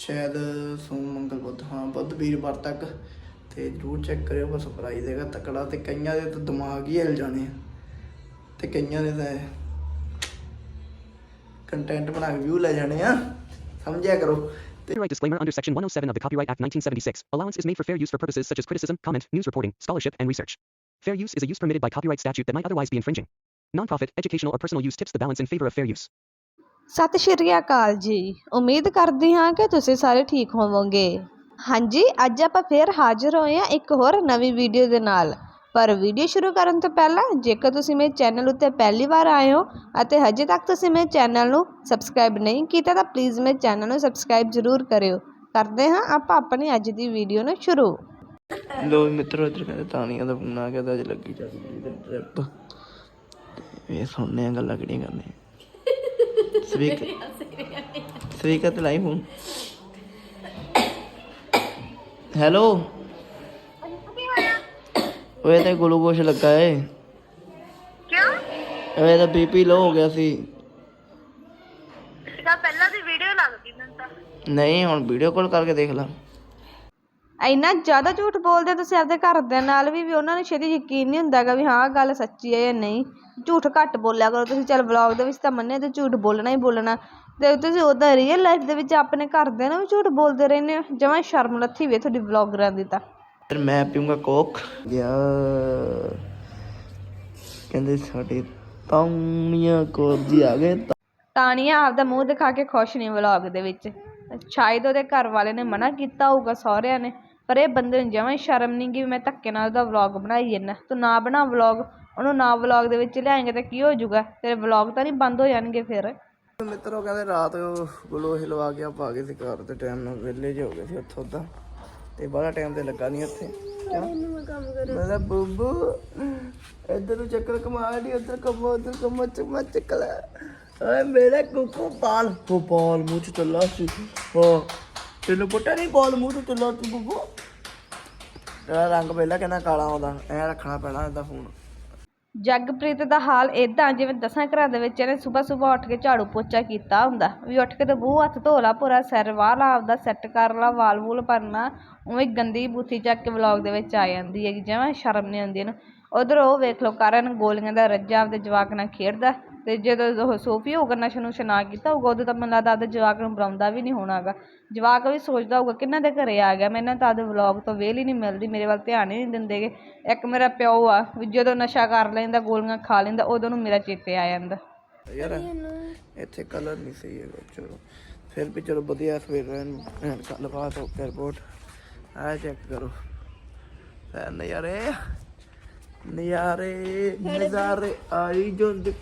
ਸ਼ਾਇਦ ਸੋਮ ਮੰਗਲ ਬੁੱਧ ਹਾਂ ਬੁੱਧ ਵੀਰਵਾਰ ਤੱਕ ਤੇ ਜਰੂਰ ਚੈੱਕ ਕਰਿਓ ਬਸ ਸਰਪ੍ਰਾਈਜ਼ ਹੈਗਾ ਤਕੜਾ ਤੇ ਕਈਆਂ ਦੇ ਤਾਂ ਦਿਮਾਗ ਹੀ ਹਿਲ ਜਾਣੇ ਆ ਤੇ ਕਈਆਂ ਦੇ ਤਾਂ ਕੰਟੈਂਟ ਬਣਾ ਕੇ ਵਿਊ ਲੈ ਜਾਣੇ ਆ ਸਮਝਿਆ ਕਰੋ ਤੇ Copyright disclaimer under Section 107 of the Copyright Act 1976. Allowance is made for fair use for purposes such as criticism, comment, news reporting, scholarship, and research. Fair use is a use permitted by copyright statute that might otherwise be infringing. Non-profit, educational, or personal use tips the balance in favor of fair use. ਸਤਿ ਸ਼੍ਰੀ ਅਕਾਲ ਜੀ। ਉਮੀਦ ਕਰਦੀ ਹਾਂ ਕਿ ਤੁਸੀਂ ਸਾਰੇ ਠੀਕ ਹੋਵੋਗੇ। ਹਾਂਜੀ, ਅੱਜ ਆਪਾਂ ਫੇਰ ਹਾਜ਼ਰ ਹੋਏ ਹਾਂ ਇੱਕ ਹੋਰ ਨਵੀਂ ਵੀਡੀਓ ਦੇ ਨਾਲ। ਪਰ ਵੀਡੀਓ ਸ਼ੁਰੂ ਕਰਨ ਤੋਂ ਪਹਿਲਾਂ, ਜੇਕਰ ਤੁਸੀਂ ਮੇਰੇ ਚੈਨਲ ਉੱਤੇ ਪਹਿਲੀ ਵਾਰ ਆਏ ਹੋ ਅਤੇ ਹਜੇ ਤੱਕ ਤੁਸੀਂ ਮੇਰੇ ਚੈਨਲ ਨੂੰ ਸਬਸਕ੍ਰਾਈਬ ਨਹੀਂ ਕੀਤਾ, ਤਾਂ ਪਲੀਜ਼ ਮੇਰੇ ਚੈਨਲ ਨੂੰ ਸਬਸਕ੍ਰਾਈਬ ਜ਼ਰੂਰ ਕਰਿਓ। ਕਰਦੇ ਹਾਂ ਆਪਾਂ ਆਪਣੀ ਅੱਜ ਦੀ ਵੀਡੀਓ ਨੂੰ ਸ਼ੁਰੂ। ਲੋ ਮਿੱਤਰੋ, ਇੱਧਰ ਕਹਿੰਦੇ ਤਾਨੀਆਂ ਦਾ ਫੋਨ ਆ ਗਿਆ ਤਾਂ ਅੱਜ ਲੱਗੀ ਚੱਲਦੀ ਇਹ ਸੁਣਨੇ ਆ ਗੱਲਾਂ ਕਿਹੜੀਆਂ ਕਰਨੇ ਸਵੀਕ ਸਵੀਕ ਤੇ ਲਾਈ ਫੋਨ। ਹੈਲੋ? ਓਏ ਤੇ ਗਲੂਕੋਸ਼ ਲੱਗਾ ਏ। ਕਿਉਂ? ਓਏ ਤਾਂ ਬੀਪੀ ਲੋ ਹੋ ਗਿਆ ਸੀ। ਤਾਂ ਪਹਿਲਾਂ ਦੀ ਵੀਡੀਓ ਲੱਗਦੀ ਮੈਨੂੰ ਤਾਂ। ਨਹੀਂ ਹੁਣ ਵੀਡੀਓ ਕਾਲ ਕਰਕੇ ਦੇਖ ਲਾ। ਇੰਨਾ ਜ਼ਿਆਦਾ ਝੂਠ ਬੋਲਦੇ ਤੁਸੀਂ ਆਪਦੇ ਘਰਦਿਆਂ ਨਾਲ ਵੀ ਵੀ ਉਹਨਾਂ ਨੂੰ ਛੇਤੀ ਯਕੀਨ ਨਹੀਂ ਹੁੰਦਾਗਾ ਵੀ ਹਾਂ ਗੱਲ ਸੱਚੀ ਹੈ ਜਾਂ ਨਹੀਂ। ਝੂਠ ਘੱਟ ਬੋਲਿਆ ਕਰੋ ਤੁਸੀਂ ਚੱਲ ਵਲੌਗ ਦੇ ਵਿੱਚ ਤਾਂ ਮੰਨੇ ਤੇ ਝੂਠ ਬੋਲਣਾ ਹੀ ਬੋਲਣਾ। ਤੇ ਤੁਸੀਂ ਉਹਦਾ ਰੀਅਲ ਲਾਈਫ ਦੇ ਵਿੱਚ ਆਪਣੇ ਘਰਦਿਆਂ ਨੂੰ ਵੀ ਝੂਠ ਬੋਲਦੇ ਰਹਿੰਦੇ ਹੋ? ਜਮਾਂ ਸ਼ਰਮ ਲੱਥੀ ਵੇ ਤੁਹਾਡੀ ਵਲੌਗਰਾਂ ਦੀ ਤਾਂ। ਫਿਰ ਮੈਂ ਪੀਊਂਗਾ ਕੋਕ। ਗਿਆ ਕਹਿੰਦੇ ਸਾਡੇ ਤਾਉਣੀਆਂ ਕੋਰ ਜੀ ਆ ਗਏ। ਤਾਣੀਆਂ ਆਪਦਾ ਮੂੰਹ ਦਿਖਾ ਕੇ ਖੁਸ਼ ਨਹੀਂ ਵਲੌਗ ਦੇ ਵਿੱਚ। ਸ਼ਾਇਦ ਉਹਦੇ ਘਰ ਵਾਲੇ ਨੇ ਮਨਾ ਕੀਤਾ ਹੋਊਗਾ ਸਹੁਰਿਆਂ ਨੇ। ਪਰ ਇਹ ਬੰਦੇ ਨੂੰ ਜਮਾਂ ਹੀ ਸ਼ਰਮ ਨਹੀਂ ਕਿ ਮੈਂ ਧੱਕੇ ਨਾਲ ਉਹਦਾ ਵਲੌਗ ਬਣਾਈ ਜਾਂਦਾ। ਤੂੰ ਨਾ ਬਣਾ ਵਲੌਗ ਉਹਨੂੰ ਨਾ ਵਲੌਗ ਦੇ ਵਿੱਚ ਲਿਆਏਂਗੇ ਤਾਂ ਕੀ ਹੋ ਜਾਊਗਾ? ਤੇਰੇ ਵਲੌਗ ਤਾਂ ਨਹੀਂ ਬੰਦ ਹੋ ਜਾਣਗੇ ਫਿਰ। ਮਿੱਤਰੋ ਕਹਿੰਦੇ ਰਾਤ ਗਲੋ ਹਿਲਵਾ ਕੇ ਆਪਾਂ ਆ ਗਏ ਸੀ ਘਰ ਤੇ ਟਾਈਮ ਨਾਲ ਵਿਹਲੇ ਜਿਹੇ ਹੋ ਗਏ ਸੀ ਉੱਥੋਂ ਦਾ ਤੇ ਬੜਾ ਟਾਈਮ ਤੇ ਲੱਗਾ ਨਹੀਂ ਉੱਥੇ। ਕਿਉਂ? ਮੈਂ ਇੱਧਰ ਨੂੰ ਚੱਕਰ ਕਮਾ ਲਈ ਉੱਧਰ ਕਮਾ ਉੱਧਰ ਕਮਾ ਚਮਾ ਚੱਕਲਾ ਓਏ ਮੇਰੇ ਕੁੱਕੂ ਪਾਲ। ਉਹ ਪਾਲ ਮੂੰਹ ਚ ਚੱਲਾ ਸੀ। ਹਾਂ। ਤੈਨੂੰ ਪਤਾ ਨਹੀਂ ਪਾਲ ਮੂੰਹ ਚ ਚੱਲਾ ਤੂੰ ਬੁੱਬੂ। ਤੇਰਾ ਰੰਗ ਪਹਿਲਾਂ ਕਹਿੰਦਾ ਕਾਲਾ ਆਉਂਦਾ, ਐ ਰੱਖਣਾ ਪੈਣਾ ਇਹਦਾ ਫੋਨ ਜਗਪ੍ਰੀਤ ਦਾ ਹਾਲ ਇਦਾਂ ਜਿਵੇਂ ਦਸਾਂ ਘਰਾਂ ਦੇ ਵਿੱਚ ਇਹਨੇ ਸਵੇਰ ਸਵੇਰ ਉੱਠ ਕੇ ਝਾੜੂ ਪੋਚਾ ਕੀਤਾ ਹੁੰਦਾ। ਵੀ ਉੱਠ ਕੇ ਤੇ ਬੂਹ ਹੱਥ ਧੋ ਲਾ, ਪੂਰਾ ਸਿਰ ਵਾਹ ਲਾ, ਆਪਦਾ ਸੈੱਟ ਕਰ ਲਾ, ਵਾਲ ਵੂਲ ਭਰਨਾ, ਉਵੇਂ ਗੰਦੀ ਬੂਥੀ ਚੱਕ ਕੇ ਵਲੌਗ ਦੇ ਵਿੱਚ ਆ ਜਾਂਦੀ ਹੈਗੀ ਜਿਵੇਂ ਸ਼ਰਮ ਨਹੀਂ ਆਉਂਦੀ ਇਹਨੂੰ। ਉਧਰ ਉਹ ਵੇਖ ਲਓ, ਕਰਨ ਗੋਲੀਆਂ ਦਾ ਰੱਜਾ, ਆਪਦੇ ਜਵਾਕ ਨਾਲ ਖੇਡਦਾ। ਤੇ ਜਦੋਂ ਉਹ ਸੋਫੀ ਹੋਊਗਾ, ਨਸ਼ਾ ਨੁਸ਼ਾ ਨਾ ਕੀਤਾ ਹੋਊਗਾ, ਉਦੋਂ ਤਾਂ ਮੈਨੂੰ ਲੱਗਦਾ ਆਪਦੇ ਜਵਾਕ ਨੂੰ ਬੁਲਾਉਂਦਾ ਵੀ ਨਹੀਂ ਹੋਣਾਗਾ। ਜਵਾਕ ਵੀ ਸੋਚਦਾ ਹੋਊਗਾ ਕਿੰਨਾਂ ਦੇ ਘਰੇ ਆ ਗਿਆ? ਮੈਨੂੰ ਤਾਂ ਆਪਦੇ ਵਲੌਗ ਤੋਂ ਵੇਲ ਹੀ ਨਹੀਂ ਮਿਲਦੀ, ਮੇਰੇ ਵੱਲ ਧਿਆਨ ਹੀ ਨਹੀਂ ਦਿੰਦੇਗੇ ਇੱਕ ਮੇਰਾ ਪਿਓ ਆ, ਵੀ ਜਦੋਂ ਨਸ਼ਾ ਕਰ ਲੈਂਦਾ, ਗੋਲੀਆਂ ਖਾ ਲੈਂਦਾ, ਉਦੋਂ ਨੂੰ ਮੇਰਾ ਚੇਤੇ ਆ ਜਾਂਦਾ। ਯਾਰ, ਇੱਥੇ ਕਲਰ ਨਹੀਂ ਸਹੀ ਹੈਗਾ, ਚਲੋ। ਫਿਰ ਵੀ ਚਲੋ ਵਧੀਆ, ਸਵੇਰ ਨੂੰ ਗੱਲਬਾਤ ਹੋ ਰਿਪੋਰਟ ਆ ਚੈੱਕ ਕਰੋ। ਫੈਨ ਨਜ਼ਾਰੇ ਨਜ਼ਾਰੇ ਨਜ਼ਾਰੇ ਆਈ ਜਾਂਦੇ।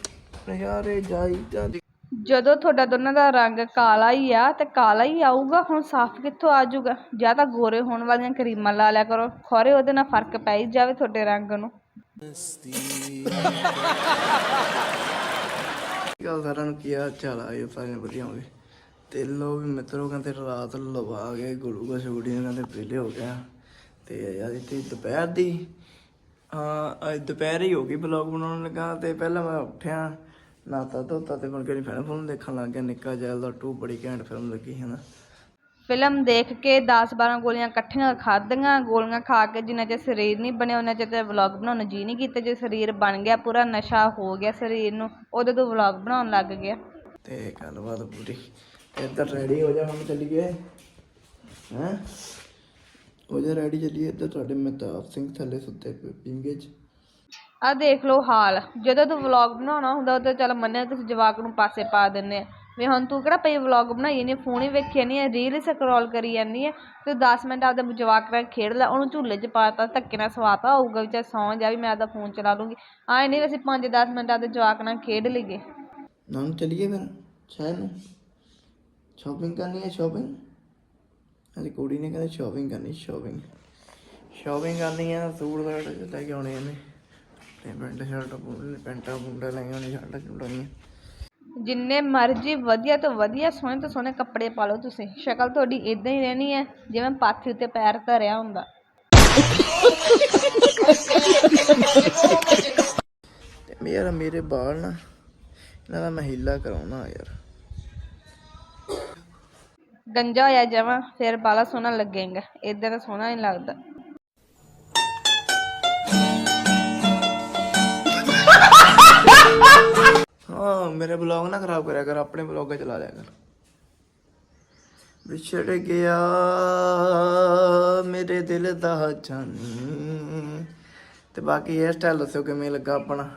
ਨਜ਼ਾਰੇ ਜਾਈ ਜਾਂਦੇ ਜਦੋਂ ਤੁਹਾਡਾ ਦੋਨਾਂ ਦਾ ਰੰਗ ਕਾਲਾ ਹੀ ਆ ਤੇ ਕਾਲਾ ਹੀ ਆਊਗਾ ਹੁਣ ਸਾਫ਼ ਕਿੱਥੋਂ ਆ ਜਾਊਗਾ? ਜਾਂ ਤਾਂ ਗੋਰੇ ਹੋਣ ਵਾਲੀਆਂ ਕਰੀਮਾਂ ਲਾ ਲਿਆ ਕਰੋ। ਖੋਰੇ ਉਹਦੇ ਨਾਲ ਫ਼ਰਕ ਪੈ ਹੀ ਜਾਵੇ ਤੁਹਾਡੇ ਰੰਗ ਨੂੰ। ਗੱਲ ਸਾਰਿਆਂ ਨੂੰ? ਕੀ ਹਾਲ ਚਾਲ ਆ? ਇਹ ਸਾਰੇ ਵਧੀਆ ਹੋਵੇ ਤੇ ਲੋ ਵੀ ਮਿੱਤਰੋ ਕਹਿੰਦੇ ਰਾਤ ਲਵਾ ਗਏ ਗੁਰੂ ਕਾ ਛੁੱਟੀਆਂ ਕਹਿੰਦੇ ਪਹਿਲੇ ਹੋ ਗਿਆ ਤੇ ਯਾਰ ਇੱਥੇ ਦੁਪਹਿਰ ਦੀ ਹਾਂ ਅੱਜ ਦੁਪਹਿਰ ਹੀ ਹੋ ਗਈ ਬਲੌਗ ਬਣਾਉਣ ਲੱਗਾ ਤੇ ਪਹਿਲਾਂ ਮੈਂ ਉੱਠਿਆ। ਨਾਤਾ ਧੋਤਾ ਤੇ ਬਣ ਕੇ ਫਿਲਮ ਫਿਲਮ ਦੇਖਣ ਲੱਗ ਗਿਆ ਨਿੱਕਾ ਜੈਲ ਦਾ 2 ਬੜੀ ਘੈਂਟ ਫਿਲਮ ਲੱਗੀ ਹੈ ਨਾ। ਫਿਲਮ ਦੇਖ ਕੇ 10-12 ਗੋਲੀਆਂ ਇਕੱਠੀਆਂ ਖਾਧੀਆਂ ਗੋਲੀਆਂ ਖਾ ਕੇ ਜਿੰਨਾ ਚਿਰ ਸਰੀਰ ਨਹੀਂ ਬਣਿਆ ਉਹਨਾਂ ਚਿਰ ਤੇ ਵਲੌਗ ਬਣਾਉਣ ਜੀ ਨਹੀਂ ਕੀਤਾ ਜੇ ਸਰੀਰ ਬਣ ਗਿਆ ਪੂਰਾ ਨਸ਼ਾ ਹੋ ਗਿਆ ਸਰੀਰ ਨੂੰ ਉਦੋਂ ਤੋਂ ਵਲੌਗ ਬਣਾਉਣ ਲੱਗ ਗਿਆ। ਤੇ ਗੱਲਬਾਤ ਪੂਰੀ। ਇੱਧਰ ਰੈਡੀ ਹੋ ਜਾ ਹੁਣ ਚੱਲੀਏ। ਹੈਂ? ਹੋ ਜਾ ਰੈਡੀ ਚੱਲੀਏ। ਇੱਧਰ ਤੁਹਾਡੇ ਮਹਿਤਾਬ ਸਿੰਘ ਥੱਲੇ ਸੁੱਤੇ ਪਏ ਪਿੰਗੇ ਚ। ਆਹ ਦੇਖ ਲਓ ਹਾਲ, ਜਦੋਂ ਤੂੰ ਵਲੌਗ ਬਣਾਉਣਾ ਹੁੰਦਾ ਉਦੋਂ ਚੱਲ ਮੰਨਿਆ ਤੁਸੀਂ ਜਵਾਕ ਨੂੰ ਪਾਸੇ ਪਾ ਦਿੰਦੇ ਆ। ਵੀ ਹੁਣ ਤੂੰ ਕਿਹੜਾ ਪਈ ਵਲੌਗ ਬਣਾਈ ਨਹੀਂ ਫੋਨ ਹੀ ਵੇਖਿਆ ਨਹੀਂ ਰੀਲ ਸਕਰੋਲ ਕਰੀ ਜਾਂਦੀ ਹੈ ਤੇ 10 ਮਿੰਟ ਆਪਦਾ ਜਵਾਕ ਨਾਲ ਖੇਡ ਲੈ, ਉਹਨੂੰ ਝੂਲੇ 'ਚ ਪਾਤਾ ਧੱਕੇ ਨਾਲ ਸਵਾਤਾ ਹੋਊਗਾ ਵੀ ਸੌਂ ਜਾ ਵੀ ਮੈਂ ਆਪਦਾ ਫੋਨ ਚਲਾ ਲੂੰਗੀ। ਆਏ ਨਹੀਂ ਅਸੀਂ 5-10 ਮਿੰਟ ਆਪਦੇ ਜਵਾਕ ਨਾਲ ਖੇਡ ਲਈਏ। ਨਾਮ ਚੱਲੀਏ ਫਿਰ ਸ਼ਾਇਦ ਨੂੰ। ਸ਼ਾਪਿੰਗ ਕਰਨੀ ਹੈ ਸ਼ਾਪਿੰਗ ਅਜੀ ਕੁੜੀ ਨੇ ਕਹਿੰਦੇ ਸ਼ਾਪਿੰਗ ਕਰਨੀ ਸ਼ਾਪਿੰਗ ਸ਼ਾਪਿੰਗ ਕਰਨੀ ਹੈ ਸੂਟ ਸਾਟ ਲੈ ਕੇ ਆਉਣੇ ਨੇ ਤੇ ਪੈਂਟ ਸ਼ਰਟ ਪੈਂਟਾਂ ਪੁੰਟਾਂ ਲੈ ਕੇ ਆਉਣੀ ਸ਼ਰਟਾਂ ਚੁੰਡਾਂ ਜਿੰਨੇ ਮਰਜ਼ੀ ਵਧੀਆ ਤੋਂ ਵਧੀਆ ਸੋਹਣੇ ਤੋਂ ਸੋਹਣੇ ਕੱਪੜੇ ਪਾ ਲਓ ਤੁਸੀਂ। ਸ਼ਕਲ ਤੁਹਾਡੀ ਇਦਾਂ ਹੀ ਰਹਿਣੀ ਹੈ ਜਿਵੇਂ ਪਾਥੀ ਉੱਤੇ ਪੈਰ ਧਰਿਆ ਹੁੰਦਾ। ਤੇ ਮੇਰਾ ਮੇਰੇ ਬਾਲ ਨਾ ਇਹਨਾਂ ਦਾ ਮੈਂ ਹੀਲਾ ਕਰਾਉਣਾ ਯਾਰ। ਗੰਜਾ ਹੋਇਆ ਜਮਾ ਫਿਰ ਬਾਲਾ ਸੋਹਣਾ ਲੱਗੇਗਾ। ਇਦਾਂ ਤਾਂ ਸੋਹਣਾ ਨਹੀਂ ਲੱਗਦਾ। ਹਾਂ ਮੇਰੇ ਬਲੌਗ ਨਾ ਖਰਾਬ ਕਰਿਆ ਕਰ ਆਪਣੇ ਬਲੌਗ ਚਲਾ ਲਿਆ ਕਰ। ਵਿਛੜ ਗਿਆ ਮੇਰੇ ਦਿਲ ਦਾ ਜਾਨੀ। ਤੇ ਬਾਕੀ ਇਹ ਸਟਾਈਲ ਦੱਸੋ ਕਿਵੇਂ ਲੱਗਾ ਆਪਣਾ?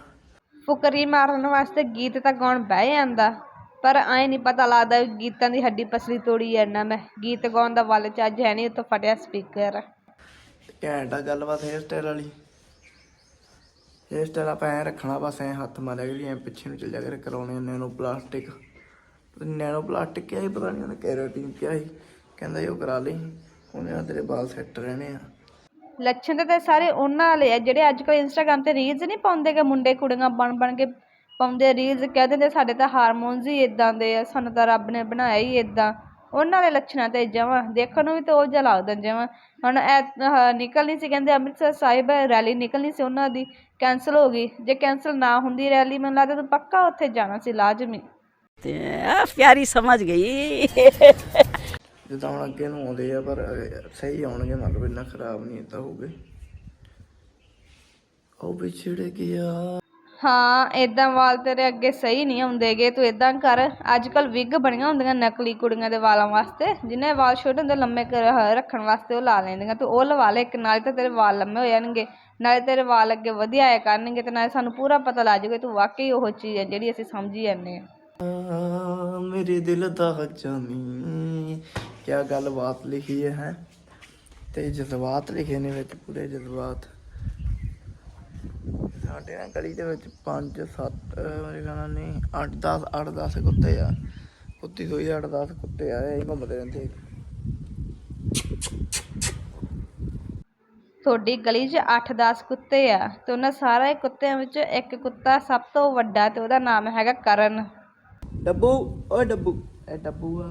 ਫੁਕਰੀ ਮਾਰਨ ਵਾਸਤੇ ਗੀਤ ਤਾਂ ਗਾਉਣ ਬਹਿ ਜਾਂਦਾ ਪਰ ਐ ਨਹੀਂ ਪਤਾ ਲੱਗਦਾ ਵੀ ਗੀਤਾਂ ਦੀ ਹੱਡੀ ਪਸਲੀ ਤੋੜੀ ਐ ਮੈਂ। ਗੀਤ ਗਾਉਣ ਦਾ ਵੱਲ ਚੱਜ ਹੈ ਨਹੀਂ ਉੱਤੋਂ ਫਟਿਆ ਸਪੀਕਰ ਘੈਂਟ ਗੱਲਬਾਤ ਹੇਅਰ ਸਟਾਈਲ ਵਾਲੀ। ਹੇਅਰ ਸਟਾਈਲ ਆਪਾਂ ਐ ਰੱਖਣਾ ਬਸ ਐ ਹੱਥ ਮਾਰਿਆ ਕਰੀ ਐ ਪਿੱਛੇ ਨੂੰ ਚੱਲਿਆ ਕਰੇ ਕਰਾਉਣੇ ਨੈਨੋ ਪਲਾਸਟਿਕ ਨੈਨੋ ਪਲਾਸਟਿਕ ਕਿਹਾ ਸੀ, ਪਤਾ ਨਹੀਂ ਉਹਨੇ ਕੈਰੋਟੀਨ ਕਿਹਾ ਸੀ। ਕਹਿੰਦਾ ਸੀ ਉਹ ਕਰਾ ਲਈ, ਉਹਨੇ ਨਾਲ ਤੇਰੇ ਵਾਲ ਸੈੱਟ ਰਹਿਣੇ ਆ। ਲੱਛਣ ਤਾਂ ਸਾਰੇ ਉਹਨਾਂ ਵਾਲੇ ਆ, ਜਿਹੜੇ ਅੱਜ ਕੱਲ੍ਹ ਇੰਸਟਾਗ੍ਰਾਮ ਤੇ ਰੀਲਸ ਨਹੀਂ ਪਾਉਂਦੇ ਕਿ ਮੁੰਡੇ ਕੁੜੀਆਂ ਬਣ ਬਣ ਕੇ ਪਾਉਂਦੇ ਰੀਲਸ ਕਹਿ ਦਿੰਦੇ ਸਾਡੇ ਤਾਂ ਹਾਰਮੋਨਸ ਹੀ ਇਦਾਂ ਦੇ ਆ, ਸਾਨੂੰ ਤਾਂ ਰੱਬ ਨੇ ਬਣਾਇਆ ਹੀ ਇਦਾਂ ਉਹਨਾਂ ਦੇ ਲੱਛਣਾਂ ਤੇ ਜਮਾਂ ਦੇਖਣ ਨੂੰ ਵੀ ਤਾਂ ਉਹ ਜਿਹਾ ਲੱਗਦਾ ਜਮਾਂ ਹੁਣ ਨਿਕਲਣੀ ਸੀ, ਕਹਿੰਦੇ ਅੰਮ੍ਰਿਤਸਰ ਸਾਹਿਬ ਰੈਲੀ ਨਿਕਲਣੀ ਸੀ ਉਹਨਾਂ ਦੀ। ਕੈਂਸਲ ਹੋ ਗਈ। ਜੇ ਕੈਂਸਲ ਨਾ ਹੁੰਦੀ ਰੈਲੀ ਮੈਨੂੰ ਲੱਗਦਾ ਤੂੰ ਪੱਕਾ ਉੱਥੇ ਜਾਣਾ ਸੀ ਲਾਜ਼ਮੀ। ਤੇ ਆ ਪਿਆਰੀ ਸਮਝ ਗਈ। ਜਿੱਦਾਂ ਹੁਣ ਅੱਗੇ ਨੂੰ ਆਉਂਦੇ ਆ ਪਰ ਸਹੀ ਆਉਣਗੇ ਮਤਲਬ ਇੰਨਾ ਖਰਾਬ ਨਹੀਂ ਤਾਂ ਹੋਊਗੇ। ਉਹ ਵਿਛੜ ਗਿਆ। ਹਾਂ ਇੱਦਾਂ ਵਾਲ ਤੇਰੇ ਅੱਗੇ ਸਹੀ ਨਹੀਂ ਆਉਂਦੇਗੇ, ਤੂੰ ਇਦਾਂ ਕਰ। ਅੱਜ ਕੱਲ੍ਹ ਵਿਗ ਬਣੀਆਂ ਹੁੰਦੀਆਂ ਨਕਲੀ ਕੁੜੀਆਂ ਦੇ ਵਾਲਾਂ ਵਾਸਤੇ। ਜਿਹਨੇ ਵਾਲ ਛੋਟੇ ਹੁੰਦੇ ਲੰਮੇ ਰੱਖਣ ਵਾਸਤੇ ਉਹ ਲਾ ਲੈਂਦੀਆਂ। ਤੂੰ ਉਹ ਲਵਾ ਲੈ ਇੱਕ, ਨਾਲੇ ਤਾਂ ਤੇਰੇ ਵਾਲ ਲੰਮੇ ਹੋ ਜਾਣਗੇ। ਨਾਲੇ ਤੇਰੇ ਵਾਲ ਅੱਗੇ ਵਧੀਆ ਆਇਆ ਕਰਨਗੇ ਤੇ ਨਾਲੇ ਸਾਨੂੰ ਪੂਰਾ ਪਤਾ ਲੱਗ ਜਾਊਗਾ ਤੂੰ ਵਾਕਈ ਉਹ ਚੀਜ਼ ਹੈ ਜਿਹੜੀ ਅਸੀਂ ਸਮਝੀ ਜਾਂਦੇ ਹਾਂ, ਮੇਰੇ ਦਿਲ ਦਾ ਜਾਨੀ ਕੀ ਗੱਲਬਾਤ ਲਿਖੀ ਹੈ? ਤੇ ਜਜ਼ਬਾਤ ਲਿਖੇ ਨੇ ਵਿੱਚ ਪੂਰੇ ਜਜ਼ਬਾਤ। ਸਾਡੇ ਨਾ ਗਲੀ ਦੇ ਵਿੱਚ 5 7 ਮੇਰੇ ਖਿਆਲ ਨਾਲ ਨਹੀਂ 8 10 8 10 ਕੁੱਤੇ ਆ। ਕੁੱਤੀ ਸੋਈ 8 10 ਕੁੱਤੇ ਆ ਇਹ ਘੁੰਮਦੇ ਰਹਿੰਦੇ ਤੁਹਾਡੀ ਗਲੀ 'ਚ 8-10 ਕੁੱਤੇ ਆ ਤੇ ਉਹਨਾਂ ਸਾਰੇ ਕੁੱਤਿਆਂ ਵਿੱਚੋਂ ਇੱਕ ਕੁੱਤਾ ਸਭ ਤੋਂ ਵੱਡਾ ਤੇ ਉਹਦਾ ਨਾਮ ਹੈਗਾ ਕਰਨ। ਡੱਬੂ ਓਏ ਡੱਬੂ ਇਹ ਡੱਬੂ ਆ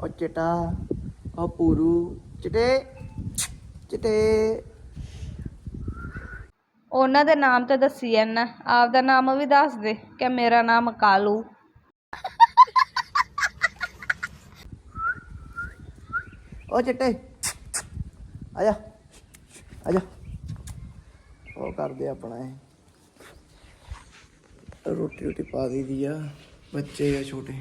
ਉਹ ਚਿਟਾ ਉਹ ਪੂਰੂ ਚਿਟੇ ਚਿਟੇ। ਉਹਨਾਂ ਦੇ ਨਾਮ ਤਾਂ ਦੱਸੀ ਜਾਂਦਾ ਆਪਦਾ ਨਾਮ ਵੀ ਦੱਸ ਦੇ ਕਿ ਮੇਰਾ ਨਾਮ ਕਾਲੂ। ਓ ਚਿੱਟੇ। ਆਜਾ। ਆਜਾ। ਉਹ ਕਰਦੇ ਆਪਣਾ ਇਹ। ਰੋਟੀ ਰੋਟੀ ਪਾ ਦੀ ਆ। ਬੱਚੇ ਆ ਛੋਟੇ।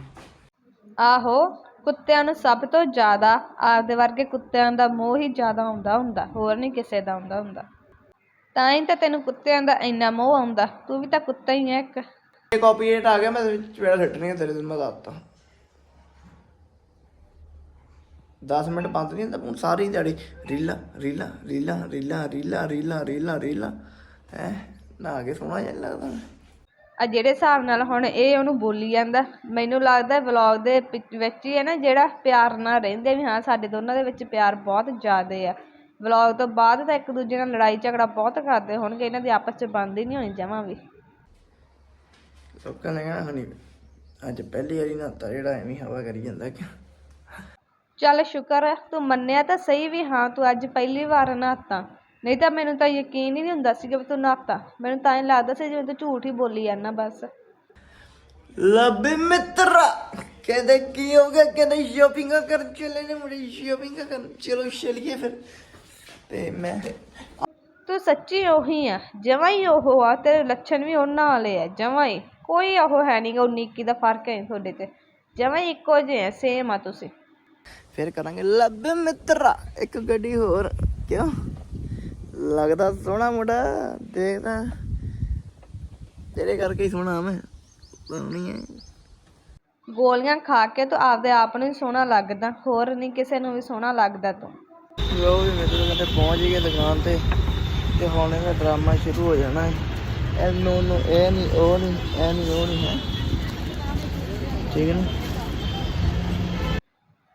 ਆਹੋ ਕੁੱਤਿਆਂ ਨੂੰ ਸਭ ਤੋਂ ਜ਼ਿਆਦਾ ਆਪਦੇ ਵਰਗੇ ਕੁੱਤਿਆਂ ਦਾ ਮੋਹ ਹੀ ਜ਼ਿਆਦਾ ਆਉਂਦਾ ਹੁੰਦਾ। ਹੋਰ ਨਹੀਂ ਕਿਸੇ ਦਾ ਆਉਂਦਾ ਹੁੰਦਾ। ਤਾਂ ਹੀ ਤਾਂ ਤੈਨੂੰ ਕੁੱਤਿਆਂ ਦਾ ਇੰਨਾ ਮੋਹ ਆਉਂਦਾ ਤੂੰ ਵੀ ਤਾਂ ਕੁੱਤਾ ਹੀ ਹੈ ਇੱਕ। ਇਹ ਕਾਪੀਰਾਈਟ ਆ ਗਿਆ ਮੈਂ ਚਪੇੜਾ ਛੱਟਣੀ ਆ ਤੇਰੇ ਦਿਨ ਮੈਂ ਦੱਸਤਾ। 10 ਮਿੰਟ ਬੰਦ ਨਹੀਂ ਹੁੰਦਾ ਹੁਣ ਸਾਰੀ ਦਿਹਾੜੀ ਰੀਲਾ ਰੀਲਾ ਰੀਲਾ ਰੀਲਾ ਰੀਲਾ ਰੀਲਾ ਰੀਲਾ ਰੀਲਾ ਹੈ ਨਾ ਕੇ ਸੋਹਣਾ ਜਿਹਾ ਲੱਗਦਾ। ਆ ਜਿਹੜੇ ਹਿਸਾਬ ਨਾਲ ਹੁਣ ਇਹ ਉਹਨੂੰ ਬੋਲੀ ਜਾਂਦਾ ਮੈਨੂੰ ਲੱਗਦਾ ਵਲੌਗ ਦੇ ਵਿੱਚ ਹੀ ਹੈ ਨਾ ਜਿਹੜਾ ਪਿਆਰ ਨਾਲ ਰਹਿੰਦੇ ਵੀ ਹਾਂ ਸਾਡੇ ਦੋਨਾਂ ਦੇ ਵਿੱਚ ਪਿਆਰ ਬਹੁਤ ਜ਼ਿਆਦੇ ਆ। ਵਲੌਗ ਤੋਂ ਬਾਅਦ ਤਾਂ ਇੱਕ ਦੂਜੇ ਨਾਲ ਲੜਾਈ ਝਗੜਾ ਬਹੁਤ ਕਰਦੇ ਹੋਣਗੇ ਇਹਨਾਂ ਦੀ ਆਪਸ 'ਚ ਬਣਦੀ ਨਹੀਂ ਹੋਣੀ ਜਮਾਂ ਵੀ। ਲੋਕਾਂ ਨੇ ਕਹਿਣਾ ਹਣੀ ਅੱਜ ਪਹਿਲੀ ਵਾਰੀ ਨਹਾਤਾ ਜਿਹੜਾ ਐਵੇਂ ਹਵਾ ਕਰੀ ਜਾਂਦਾ ਕਿ ਚੱਲ ਸ਼ੁਕਰ ਹੈ ਤੂੰ ਮੰਨਿਆ ਤਾਂ ਸਹੀ ਵੀ ਹਾਂ ਤੂੰ ਅੱਜ ਪਹਿਲੀ ਵਾਰ ਨਹਾਤਾ ਨਹੀਂ ਤਾਂ ਮੈਨੂੰ ਤਾਂ ਯਕੀਨ ਹੀ ਨਹੀਂ ਹੁੰਦਾ ਸੀਗਾ ਵੀ ਤੂੰ ਨਹਾਤਾ ਮੈਨੂੰ ਤਾਂ ਹੀ ਲੱਗਦਾ ਸੀ ਜਿਵੇਂ ਤੂੰ ਝੂਠ ਹੀ ਬੋਲੀ ਜਾਂਦਾ ਬਸ। ਲੱਭੇ ਮਿੱਤਰਾ ਕਹਿੰਦੇ ਕੀ ਹੋ ਗਿਆ ਕਹਿੰਦੇ ਸ਼ਾਪਿੰਗ ਕਰਨ ਚੱਲੇ ਨੇ ਮੁੰਡੇ ਸ਼ਾਪਿੰਗ ਕਰਨ। ਚਲੋ ਚਲੀਏ ਫਿਰ। ਤੇ ਮੈਂ ਤੂੰ ਸੱਚੀ ਉਹੀ ਆ ਜਮਾਂ ਹੀ ਉਹ ਆ ਤੇਰੇ ਲੱਛਣ ਵੀ ਉਹਨਾਂ ਵਾਲੇ ਆ ਜਮਾਂ ਹੀ। ਕੋਈ ਉਹ ਹੈ ਨਹੀਂਗਾ ਉਨੀ ਇੱਕੀ ਦਾ ਫ਼ਰਕ ਹੈ ਨੀ ਤੁਹਾਡੇ ਤੇ। ਜਮਾਂ ਹੀ ਇੱਕੋ ਜਿਹੇ ਆ ਸੇਮ ਆ ਤੁਸੀਂ। ਫਿਰ ਕਰਾਂਗੇ ਲੱਭੇ ਮਿੱਤਰਾ ਇੱਕ ਗੱਡੀ ਹੋਰ। ਕਿਉਂ? ਲੱਗਦਾ ਸੋਹਣਾ ਮੁੰਡਾ ਦੇਖਦਾ। ਤੇਰੇ ਕਰਕੇ ਹੀ ਸੋਹਣਾ ਮੈਂ ਸੋਹਣੀ ਹੈ ਗੋਲੀਆਂ ਖਾ ਕੇ ਤੂੰ ਆਪਦੇ ਆਪ ਨੂੰ ਹੀ ਸੋਹਣਾ ਲੱਗਦਾ ਹੋਰ ਨਹੀਂ ਕਿਸੇ ਨੂੰ ਵੀ ਸੋਹਣਾ ਲੱਗਦਾ ਤੂੰ। ਲੋ ਵੀ ਮਿੱਤਰ ਕਹਿੰਦੇ ਪਹੁੰਚ ਗਏ ਦੁਕਾਨ ਤੇ ਤੇ ਹੁਣ ਇਹਦਾ ਡਰਾਮਾ ਸ਼ੁਰੂ ਹੋ ਜਾਣਾ ਹੈ। ਇਹ ਨੋ ਨੋ, ਇਹ ਨਹੀਂ, ਉਹ ਨਹੀਂ, ਇਹ ਨਹੀਂ, ਉਹ ਨਹੀਂ ਹੈ। ਠੀਕ ਹੈ ਨਾ?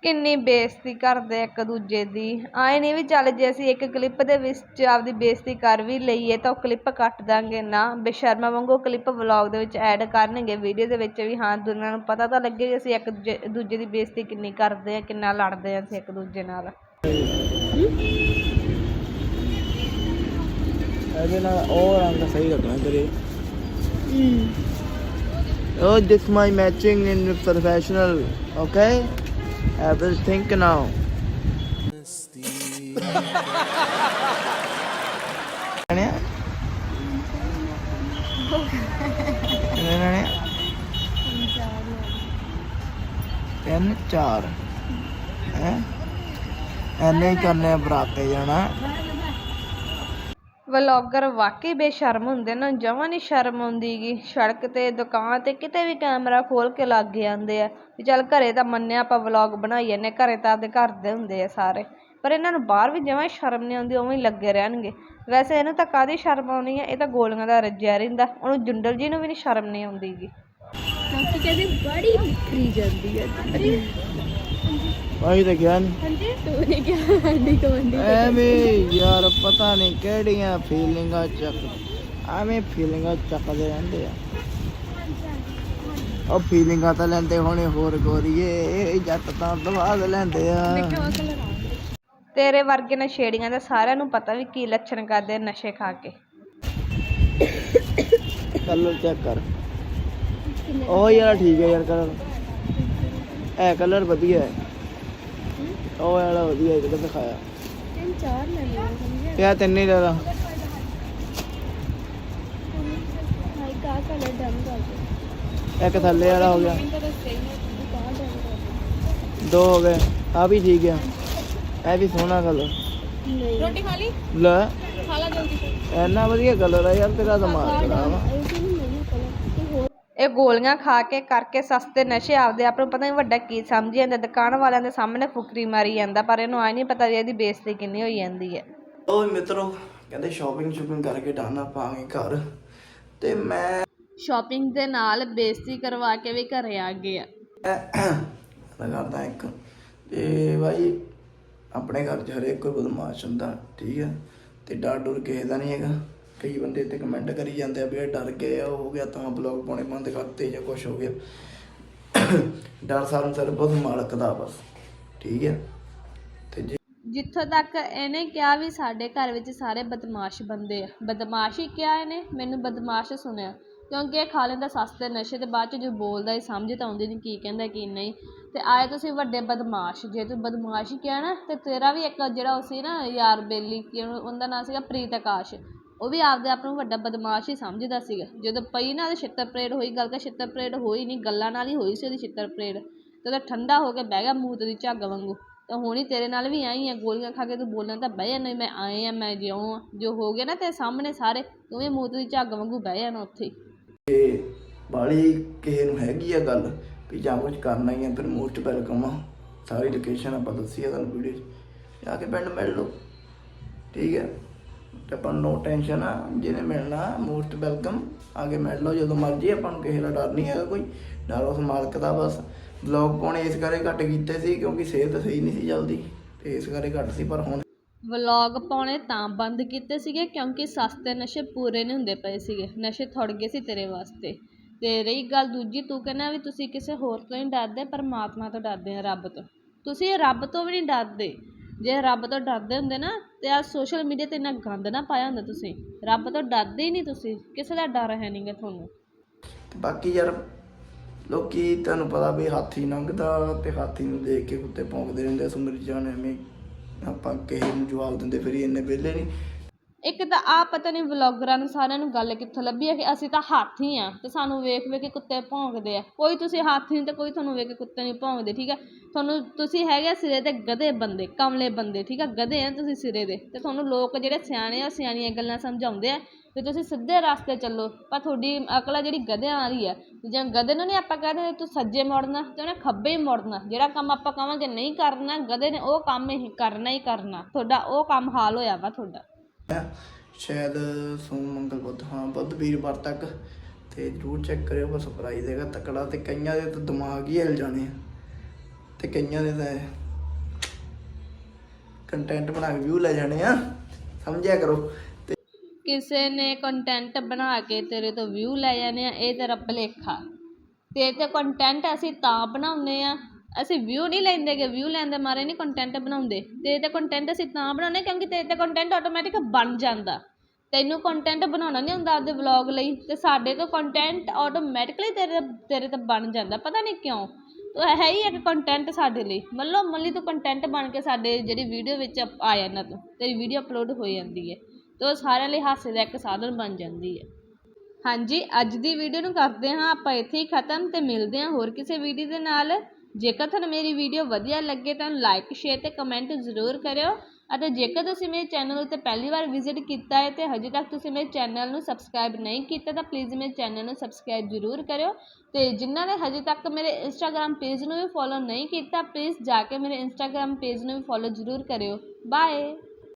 ਕਿੰਨੀ ਬੇਇੱਜ਼ਤੀ ਕਰਦੇ ਇੱਕ ਦੂਜੇ ਦੀ। ਆਏ ਨਹੀਂ ਵੀ ਚੱਲ ਜੇ ਅਸੀਂ ਇੱਕ ਕਲਿੱਪ ਦੇ ਵਿੱਚ ਆਪਦੀ ਬੇਇੱਜ਼ਤੀ ਕਰ ਵੀ ਲਈਏ ਤਾਂ ਉਹ ਕਲਿੱਪ ਕੱਟ ਦਾਂਗੇ ਨਾ। ਬੇਸ਼ਰਮਾ ਵਾਂਗੂ ਕਲਿੱਪ ਵਲੌਗ ਦੇ ਵਿੱਚ ਐਡ ਕਰਨਗੇ ਵੀਡੀਓ ਦੇ ਵਿੱਚ ਵੀ। ਹਾਂ ਦੁਨੀਆ ਨੂੰ ਪਤਾ ਤਾਂ ਲੱਗੇ ਵੀ ਅਸੀਂ ਇੱਕ ਦੂਜੇ ਦੂਜੇ ਦੀ ਬੇਇੱਜ਼ਤੀ ਕਿੰਨੀ ਕਰਦੇ ਆ, ਕਿੰਨਾ ਲੜਦੇ ਆ ਅਸੀਂ ਇੱਕ ਦੂਜੇ ਨਾਲ। ਇਹਦੇ ਨਾਲ ਉਹ ਰੰਗ ਸਹੀ ਲੱਗਣਾ ਤੇਰੇ Oh, this my matching in professional, okay? I will think now. ਬਣਿਆ ਕਿੰਨੇ ਲੈਣੇ ਆ? ਤਿੰਨ ਚਾਰ ਹੈ ਐਨੇ ਹੀ ਕਰਨੇ ਆ ਬਰਾਤੇ ਜਾਣਾ। ਵਲੌਗਰ ਵਾਕਈ ਬੇਸ਼ਰਮ ਹੁੰਦੇ ਨਾ ਜਮਾਂ ਨਹੀਂ ਸ਼ਰਮ ਆਉਂਦੀਗੀ। ਸੜਕ ਤੇ ਦੁਕਾਨ ਤੇ ਕਿਤੇ ਵੀ ਕੈਮਰਾ ਖੋਲ ਕੇ ਲੱਗ ਜਾਂਦੇ ਆ ਵੀ ਚੱਲ ਘਰੇ ਤਾਂ ਮੰਨਿਆ ਆਪਾਂ ਵਲੌਗ ਬਣਾਈ ਜਾਂਦੇ ਘਰੇ ਤਾਂ ਆਪਦੇ ਘਰ ਦੇ ਹੁੰਦੇ ਆ ਸਾਰੇ। ਪਰ ਇਹਨਾਂ ਨੂੰ ਬਾਹਰ ਵੀ ਜਮਾਂ ਸ਼ਰਮ ਨਹੀਂ ਆਉਂਦੀ ਉਵੇਂ ਹੀ ਲੱਗੇ ਰਹਿਣਗੇ। ਵੈਸੇ ਇਹਨੂੰ ਤਾਂ ਕਾਹਦੀ ਸ਼ਰਮ ਆਉਣੀ ਆ? ਇਹ ਤਾਂ ਗੋਲੀਆਂ ਦਾ ਰੱਜਿਆ ਰਹਿੰਦਾ ਉਹਨੂੰ ਜੁੰਡਲ ਜੀ ਨੂੰ ਵੀ ਨਹੀਂ ਸ਼ਰਮ ਨਹੀਂ ਆਉਂਦੀਗੀ। ਭਾਈ ਤਾਂ ਗਿਆ ਨਹੀਂ ਐਵੇਂ ਯਾਰ ਪਤਾ ਨਹੀਂ ਕਿਹੜੀਆਂ ਫੀਲਿੰਗਾਂ ਚੱਕ ਐਵੇਂ ਫੀਲਿੰਗਾਂ ਚੱਕਦੇ ਰਹਿੰਦੇ ਆ। ਉਹ ਫੀਲਿੰਗਾਂ ਤਾਂ ਲੈਂਦੇ ਹੋਣੇ ਹੋਰ ਗੋਰੀਏ ਇਹ ਜੱਟ ਤਾਂ ਦਵਾਦ ਲੈਂਦੇ ਆ। ਤੇਰੇ ਵਰਗੇ ਨਸ਼ੇੜੀਆਂ ਦਾ ਸਾਰਿਆਂ ਨੂੰ ਪਤਾ ਵੀ ਕੀ ਲੱਛਣ ਕਰਦੇ ਆ ਨਸ਼ੇ ਖਾ ਕੇ। ਕਲਰ ਚੈੱਕ ਕਰ। ਉਹ ਯਾਰ ਠੀਕ ਹੈ ਯਾਰ ਕਲਰ ਇਹ ਕਲਰ ਵਧੀਆ ਹੈ। ਉਹ ਵਾਲਾ ਵਧੀਆ ਹੈ ਜਿਹੜਾ ਦਿਖਾਇਆ। ਤਿੰਨ ਚਾਰ ਲੈ ਲਿਆ ਸਮਝਿਆ? ਇਹ ਤਿੰਨ ਲੈ ਲਾ। ਇੱਕ ਥੱਲੇ ਵਾਲਾ ਹੋ ਗਿਆ। ਦੋ ਹੋ ਗਏ। ਆ ਵੀ ਠੀਕ ਹੈ ਇਹ ਵੀ ਸੋਹਣਾ ਕਲਰ ਰੋਟੀ ਖਾ ਲਈ? ਲੈ। ਖਾ ਲਾ ਜਲਦੀ। ਇੰਨਾ ਵਧੀਆ ਕਲਰ ਆ ਯਾਰ ਤੇਰਾ ਦਿਮਾਗ ਖਰਾਬ ਆ। ਇਹ ਗੋਲੀਆਂ ਖਾ ਕੇ ਕਰਕੇ ਸਸਤੇ ਨਸ਼ੇ ਆਪਦੇ ਆਪ ਨੂੰ ਪਤਾ ਨਹੀਂ ਵੱਡਾ ਕੀ ਸਮਝੀ ਜਾਂਦਾ ਦੁਕਾਨ ਵਾਲਿਆਂ ਦੇ ਸਾਹਮਣੇ ਫੁਕਰੀ ਮਾਰੀ ਜਾਂਦਾ ਪਰ ਇਹਨੂੰ ਆਈ ਨਹੀਂ ਪਤਾ ਵੀ ਇਹਦੀ ਬੇਇੱਜ਼ਤੀ ਕਿੰਨੀ ਹੋਈ ਜਾਂਦੀ ਹੈ। ਉਹ ਮਿੱਤਰੋ ਕਹਿੰਦੇ ਸ਼ਾਪਿੰਗ ਸ਼ੂਪਿੰਗ ਕਰਕੇ ਡਾਨਾ ਪਾਵਾਂਗੇ ਘਰ ਤੇ ਮੈਂ ਸ਼ਾਪਿੰਗ ਦੇ ਨਾਲ ਬੇਇੱਜ਼ਤੀ ਕਰਵਾ ਕੇ ਵੀ ਘਰੇ ਆ ਗਏ ਆ। ਕਰਦਾ ਇੱਕ ਤੇ ਭਾਈ ਆਪਣੇ ਘਰ 'ਚ ਹਰੇਕ ਕੋਈ ਬਦਮਾਸ਼ ਹੁੰਦਾ ਠੀਕ ਹੈ ਤੇ ਡਰ ਡਰ ਕਿਸੇ ਦਾ ਨਹੀਂ ਹੈਗਾ। ਕਈ ਬੰਦੇ ਤੇ ਕਮੈਂਟ ਕਰੀ ਜਾਂਦੇ ਆ ਵੀ ਇਹ ਡਰ ਗਏ ਆ, ਉਹ ਹੋ ਗਿਆ ਤਾਂ ਬਲੌਗ ਪਾਉਣੇ ਬੰਦ ਕਰਤੇ ਜਾਂ ਕੁਝ ਹੋ ਗਿਆ। ਡਰ ਸਾਨੂੰ ਸਿਰਫ ਬਸ ਮਾਲਕ ਦਾ ਬਸ, ਠੀਕ ਹੈ? ਤੇ ਜੇ ਜਿੱਥੋਂ ਤੱਕ ਇਹਨੇ ਕਿਹਾ ਵੀ ਸਾਡੇ ਘਰ ਵਿੱਚ ਸਾਰੇ ਬਦਮਾਸ਼ ਬੰਦੇ ਆ। ਬਦਮਾਸ਼ ਹੀ ਕਿਹਾ ਇਹਨੇ, ਮੈਨੂੰ ਬਦਮਾਸ਼ ਸੁਣਿਆ। ਕਿਉਂਕਿ ਇਹ ਖਾ ਲੈਂਦਾ ਸਸਤੇ ਨਸ਼ੇ ਤੇ ਬਾਅਦ ਚ ਜੋ ਬੋਲਦਾ ਇਹ ਸਮਝ ਤਾਂ ਆਉਂਦੀ ਨਹੀਂ ਕੀ ਕਹਿੰਦਾ ਕੀ ਨਹੀਂ। ਤੇ ਆਏ ਤੁਸੀਂ ਵੱਡੇ ਬਦਮਾਸ਼, ਜੇ ਤੂੰ ਬਦਮਾਸ਼ ਹੀ ਕਿਹਾ ਨਾ, ਤੇ ਤੇਰਾ ਵੀ ਇੱਕ ਜਿਹੜਾ ਉਹ ਸੀ ਨਾ ਯਾਰ ਬੇਲੀ ਉਹਦਾ ਨਾਂ ਸੀਗਾ ਪ੍ਰੀਤ ਆਕਾਸ਼। ਉਹ ਵੀ ਆਪਦੇ ਆਪ ਨੂੰ ਵੱਡਾ ਬਦਮਾਸ਼ ਹੀ ਸਮਝਦਾ ਸੀਗਾ। ਜਦੋਂ ਪਈ ਨਾ ਉਹਦੇ ਛਿੱਤਰ ਪਰੇਡ ਹੋਈ, ਗੱਲ ਤਾਂ ਛਿੱਤਰ ਪਰੇਡ ਹੋਈ ਨਹੀਂ, ਗੱਲਾਂ ਨਾਲ ਹੀ ਹੋਈ ਸੀ ਉਹਦੀ ਛਿੱਤਰ ਪਰੇਡ। ਤੇ ਉਹ ਠੰਡਾ ਹੋ ਕੇ ਬਹਿ ਗਿਆ ਮੂਤ ਦੀ ਝੱਗ ਵਾਂਗੂ। ਤਾਂ ਹੁਣੀ ਤੇਰੇ ਨਾਲ ਵੀ ਆਈ ਆ, ਗੋਲੀਆਂ ਖਾ ਕੇ ਤੂੰ ਬੋਲਣ ਤਾਂ ਬਹਿ ਜਾਣਾ, ਮੈਂ ਆਏ ਆ, ਮੈਂ ਜਿਉਂ ਆ। ਜੋ ਹੋ ਗਿਆ ਨਾ ਤੇਰੇ ਸਾਹਮਣੇ ਸਾਰੇ, ਤੂੰ ਵੀ ਮੂਤ ਦੀ ਝੱਗ ਵਾਂਗੂ ਬਹਿ ਜਾਣਾ ਉੱਥੇ ਹੀ। ਤੇ ਬਾਲੀ ਕਿਸੇ ਨੂੰ ਹੈਗੀ ਆ ਗੱਲ ਵੀ ਜਾਂ ਕੁਝ ਕਰਨਾ ਹੀ ਆ, ਫਿਰ ਮੋਸਟ ਵੈਲਕਮ ਆ ਸਾਰੀ ਲੋਕੇਸ਼ਨ ਆਪਾਂ ਦੱਸੀ ਆ ਤੁਹਾਨੂੰ ਵੀਡੀਓ 'ਚ। ਜਾ ਕੇ ਪਿੰਡ ਮਿਲ ਲਓ। ਠੀਕ ਹੈ ਤੇ ਆਪਾਂ ਨੋ ਟੈਨਸ਼ਨ ਆ। ਜਿਹਨੇ ਮਿਲਣਾ ਮੋਸਟ ਵੈਲਕਮ ਆ ਕੇ ਮਿਲ ਲਓ ਜਦੋਂ ਮਰਜ਼ੀ, ਆਪਾਂ ਨੂੰ ਕਿਸੇ ਦਾ ਡਰ ਨਹੀਂ ਹੈਗਾ ਕੋਈ। ਡਰ ਉਸ ਮਾਲਕ ਦਾ ਬਸ। ਬਲੌਗ ਪਾਉਣੇ ਇਸ ਕਰੇ ਘੱਟ ਕੀਤੇ ਸੀ, ਕਿਉਂਕਿ ਸਿਹਤ ਸਹੀ ਨਹੀਂ ਸੀ ਚੱਲਦੀ। ਤੇ ਇਸ ਕਰੇ ਘੱਟ ਸੀ, ਪਰ ਹੁਣ ਵਲੌਗ ਪਾਉਣੇ ਤਾਂ ਬੰਦ ਕੀਤੇ ਸੀਗੇ, ਕਿਉਂਕਿ ਸਸਤੇ ਨਸ਼ੇ ਪੂਰੇ ਨਹੀਂ ਹੁੰਦੇ ਪਏ ਸੀਗੇ। ਨਸ਼ੇ ਥੁੜ ਗਏ ਸੀ ਤੇਰੇ ਵਾਸਤੇ। ਤੇ ਰਹੀ ਗੱਲ ਦੂਜੀ, ਤੂੰ ਕਹਿੰਦਾ ਵੀ ਤੁਸੀਂ ਕਿਸੇ ਹੋਰ ਤੋਂ ਨਹੀਂ ਡਰਦੇ, ਪਰਮਾਤਮਾ ਤੋਂ ਡਰਦੇ ਆ, ਰੱਬ ਤੋਂ। ਤੁਸੀਂ ਰੱਬ ਤੋਂ ਵੀ ਨਹੀਂ ਡਰਦੇ। ਜੇ ਰੱਬ ਤੋਂ ਡਰਦੇ ਹੁੰਦੇ ਨਾ, ਤੇ ਆ ਸੋਸ਼ਲ ਮੀਡੀਆ ਤੇ ਇੰਨਾ ਗੰਦ ਨਾ ਪਾਇਆ ਹੁੰਦਾ ਤੁਸੀਂ। ਰੱਬ ਤੋਂ ਡਰਦੇ ਹੀ ਨਹੀਂ ਤੁਸੀਂ। ਕਿਸੇ ਦਾ ਡਰ ਹੈ ਨਹੀਂਗਾ ਤੁਹਾਨੂੰ। ਬਾਕੀ ਯਾਰ, ਲੋਕੀ ਤੁਹਾਨੂੰ ਪਤਾ ਵੀ ਹਾਥੀ ਲੰਘਦਾ ਤੇ ਹਾਥੀ ਨੂੰ ਦੇਖ ਕੇ ਕੁੱਤੇ ਭੌਂਕਦੇ ਰਹਿੰਦੇ ਸੋ ਜਾਨ ਐਵੇਂ ਆਪਾਂ ਕਿਸੇ ਨੂੰ ਜਵਾਬ ਦਿੰਦੇ, ਫਿਰ ਇੰਨੇ ਵਿਹਲੇ ਨਹੀਂ। ਇੱਕ ਤਾਂ ਆਹ ਪਤਾ ਨਹੀਂ ਵਲੋਗਰਾਂ ਨੂੰ ਸਾਰਿਆਂ ਨੂੰ ਗੱਲ ਕਿੱਥੋਂ ਲੱਭੀ ਹੈ ਕਿ ਅਸੀਂ ਤਾਂ ਹਾਥੀ ਹਾਂ ਅਤੇ ਸਾਨੂੰ ਵੇਖ ਵੇਖ ਕੇ ਕੁੱਤੇ ਭੌਂਕਦੇ ਆ। ਕੋਈ ਤੁਸੀਂ ਹਾਥੀ ਨਹੀਂ ਅਤੇ ਕੋਈ ਤੁਹਾਨੂੰ ਵੇਖ ਕੇ ਕੁੱਤੇ ਨਹੀਂ ਭੌਂਕਦੇ, ਠੀਕ ਹੈ ਤੁਹਾਨੂੰ ਤੁਸੀਂ ਹੈਗੇ ਸਿਰੇ ਦੇ ਗਧੇ ਬੰਦੇ, ਕਮਲੇ ਬੰਦੇ, ਠੀਕ ਹੈ ਗਧੇ ਆ ਤੁਸੀਂ ਸਿਰੇ ਦੇ ਅਤੇ ਤੁਹਾਨੂੰ ਲੋਕ ਜਿਹੜੇ ਸਿਆਣੇ ਆ, ਸਿਆਣੀਆਂ ਗੱਲਾਂ ਸਮਝਾਉਂਦੇ ਆ ਤੇ ਤੁਸੀਂ ਸਿੱਧੇ ਰਸਤੇ ਚੱਲੋ। ਪਰ ਤੁਹਾਡੀ ਅਕਲ ਆ ਜਿਹੜੀ ਗਧਿਆਂ ਵਾਲੀ ਆ, ਜੇ ਗਧੇ ਨੂੰ ਨਹੀਂ ਆਪਾਂ ਕਹਿੰਦੇ ਤੂੰ ਸੱਜੇ ਮੁੜਨਾ ਤੇ ਉਹਨੇ ਖੱਬੇ ਹੀ ਮੁੜਨਾ। ਜਿਹੜਾ ਕੰਮ ਆਪਾਂ ਕਹਾਂਗੇ ਨਹੀਂ ਕਰਨਾ, ਗਧੇ ਨੇ ਉਹ ਕੰਮ ਹੀ ਕਰਨਾ ਹੀ ਕਰਨਾ। ਤੁਹਾਡਾ ਉਹ ਕੰਮ ਹਾਲ ਹੋਇਆ ਵਾ ਤੁਹਾਡਾ। ਸ਼ਾਇਦ ਸੋਮ ਮੰਗਲ ਬੁੱਧ, ਹਾਂ, ਬੁੱਧ ਵੀਰਵਾਰ ਤੱਕ। ਤੇ ਜਰੂਰ ਚੈੱਕ ਕਰਿਓ, ਬਸ ਸਰਪ੍ਰਾਈਜ਼ ਹੈਗਾ ਤਕੜਾ। ਤੇ ਕਈਆਂ ਦੇ ਤਾਂ ਦਿਮਾਗ ਹੀ ਹਿਲ ਜਾਣੇ ਆ। ਤੇ ਕਈਆਂ ਦੇ ਤਾਂ ਕੰਟੈਂਟ ਬਣਾ ਕੇ ਵਿਊ ਲੈ ਜਾਣੇ ਆ। ਸਮਝਿਆ ਕਰੋ। ਕਿਸੇ ਨੇ ਕੰਟੈਂਟ ਬਣਾ ਕੇ ਤੇਰੇ ਤੋਂ ਵਿਊ ਲੈ ਜਾਣੇ ਆ, ਇਹ ਤੇਰਾ ਭੁਲੇਖਾ। ਤੇ ਤੇ ਕੰਟੈਂਟ ਅਸੀਂ ਤਾਂ ਬਣਾਉਂਦੇ ਆ ਅਸੀਂ ਵਿਊ ਨਹੀਂ ਲੈਂਦੇ ਗੇ ਵਿਊ ਲੈਣ ਦੇ ਮਾਰੇ ਨਹੀਂ ਕੰਟੈਂਟ ਬਣਾਉਂਦੇ। ਤੇਰੇ ਤੇ ਕੰਟੈਂਟ ਅਸੀਂ ਤਾਂ ਬਣਾਉਂਦੇ ਕਿਉਂਕਿ ਤੇਰੇ ਤੇ ਕੰਟੈਂਟ ਆਟੋਮੈਟਿਕ ਬਣ ਜਾਂਦਾ। ਤੈਨੂੰ ਕੰਟੈਂਟ ਬਣਾਉਣਾ ਨਹੀਂ ਹੁੰਦਾ ਆਪਦੇ ਵਲੌਗ ਲਈ, ਤੇ ਸਾਡੇ ਤੋਂ ਕੰਟੈਂਟ ਆਟੋਮੈਟਿਕਲੀ ਤੇਰੇ ਤੇਰੇ ਤੇ ਬਣ ਜਾਂਦਾ। ਪਤਾ ਨਹੀਂ ਕਿਉਂ? ਤੋ ਹੈ ਹੀ ਇੱਕ ਕੰਟੈਂਟ ਸਾਡੇ ਲਈ। ਮੱਲੋ ਮੱਲੀ ਤੂੰ ਕੰਟੈਂਟ ਬਣ ਕੇ ਸਾਡੇ ਜਿਹੜੀ ਵੀਡੀਓ ਵਿੱਚ ਅਪ- ਆ ਜਾਂਦਾ ਤੋਂ, ਤੇਰੀ ਵੀਡੀਓ ਅਪਲੋਡ ਹੋ ਜਾਂਦੀ ਹੈ। ਤੋ ਸਾਰਿਆਂ ਲਈ ਹਾਸੇ ਦਾ ਇੱਕ ਸਾਧਨ ਬਣ ਜਾਂਦੀ ਹੈ। ਹਾਂਜੀ, ਅੱਜ ਦੀ ਵੀਡੀਓ ਨੂੰ ਕਰਦੇ ਹਾਂ ਆਪਾਂ ਇੱਥੇ ਹੀ ਖਤਮ ਤੇ ਮਿਲਦੇ ਹਾਂ ਹੋਰ ਕਿਸੇ ਵੀਡੀਓ ਦੇ ਨਾਲ। ਜੇਕਰ ਤੁਹਾਨੂੰ ਮੇਰੀ ਵੀਡੀਓ ਵਧੀਆ ਲੱਗੇ ਤਾਂ ਲਾਈਕ ਸ਼ੇਅਰ ਤੇ ਕਮੈਂਟ ਜ਼ਰੂਰ ਕਰਿਓ। ਅਤੇ ਜੇਕਰ ਤੁਸੀਂ ਮੇਰੇ ਚੈਨਲ ਉੱਤੇ ਪਹਿਲੀ ਵਾਰ ਵਿਜ਼ਿਟ ਕੀਤਾ ਹੈ ਤੇ ਹਜੇ ਤੱਕ ਤੁਸੀਂ ਮੇਰੇ ਚੈਨਲ ਨੂੰ ਸਬਸਕ੍ਰਾਈਬ ਨਹੀਂ ਕੀਤਾ ਤਾਂ ਪਲੀਜ਼ ਮੇਰੇ ਚੈਨਲ ਨੂੰ ਸਬਸਕ੍ਰਾਈਬ ਜ਼ਰੂਰ ਕਰਿਓ। ਤੇ ਜਿਨ੍ਹਾਂ ਨੇ ਹਜੇ ਤੱਕ ਮੇਰੇ ਇੰਸਟਾਗ੍ਰam ਪੇਜ ਨੂੰ ਵੀ ਫੋਲੋ ਨਹੀਂ ਕੀਤਾ ਪਲੀਜ਼ ਜਾ ਕੇ ਮੇਰੇ ਇੰਸਟਾਗ੍ਰam ਪੇਜ ਨੂੰ ਵੀ ਫੋਲੋ ਜ਼ਰੂਰ ਕਰਿਓ। ਬਾਏ